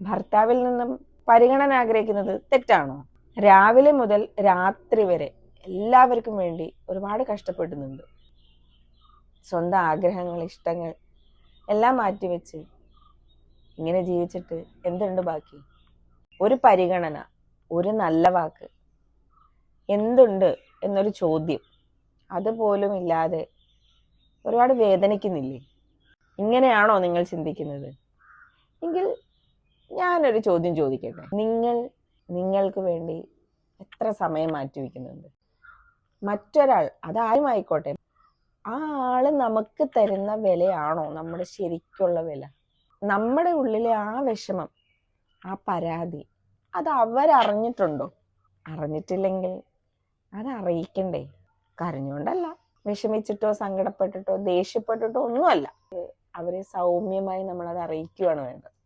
ഭർത്താവിൽ നിന്നും പരിഗണന ആഗ്രഹിക്കുന്നത് തെറ്റാണോ? രാവിലെ മുതൽ രാത്രി വരെ എല്ലാവർക്കും വേണ്ടി ഒരുപാട് കഷ്ടപ്പെടുന്നുണ്ട്. സ്വന്തം ആഗ്രഹങ്ങൾ ഇഷ്ടങ്ങൾ എല്ലാം മാറ്റിവെച്ച് ഇങ്ങനെ ജീവിച്ചിട്ട് എന്തുണ്ട് ബാക്കി? ഒരു പരിഗണന ഒരു നല്ല വാക്ക് എന്തുണ്ട് എന്നൊരു ചോദ്യം അതുപോലും ഇല്ലാതെ ഒരുപാട് വേദനിക്കുന്നില്ലേ? ഇങ്ങനെയാണോ നിങ്ങൾ ചിന്തിക്കുന്നത്? എങ്കിൽ ഞാനൊരു ചോദ്യം ചോദിക്കട്ടെ? നിങ്ങൾ നിങ്ങൾക്ക് വേണ്ടി എത്ര സമയം മാറ്റി വയ്ക്കുന്നുണ്ട്? മറ്റൊരാൾ അതാരും ആയിക്കോട്ടെ ആ ആൾ നമുക്ക് തരുന്ന വിലയാണോ? നമ്മുടെ ശരിക്കുള്ള വില? നമ്മുടെ ഉള്ളിലെ ആ വിഷമം ആ പരാതി അത് അവരറിഞ്ഞിട്ടുണ്ടോ? അറിഞ്ഞിട്ടില്ലെങ്കിൽ അത് അറിയിക്കണ്ടേ കരഞ്ഞുകൊണ്ടല്ല. വിഷമിച്ചിട്ടോ സങ്കടപ്പെട്ടിട്ടോ ദേഷ്യപ്പെട്ടിട്ടോ ഒന്നുമല്ല. അവരെ സൗമ്യമായി നമ്മളത് അറിയിക്കുകയാണ് വേണ്ടത്.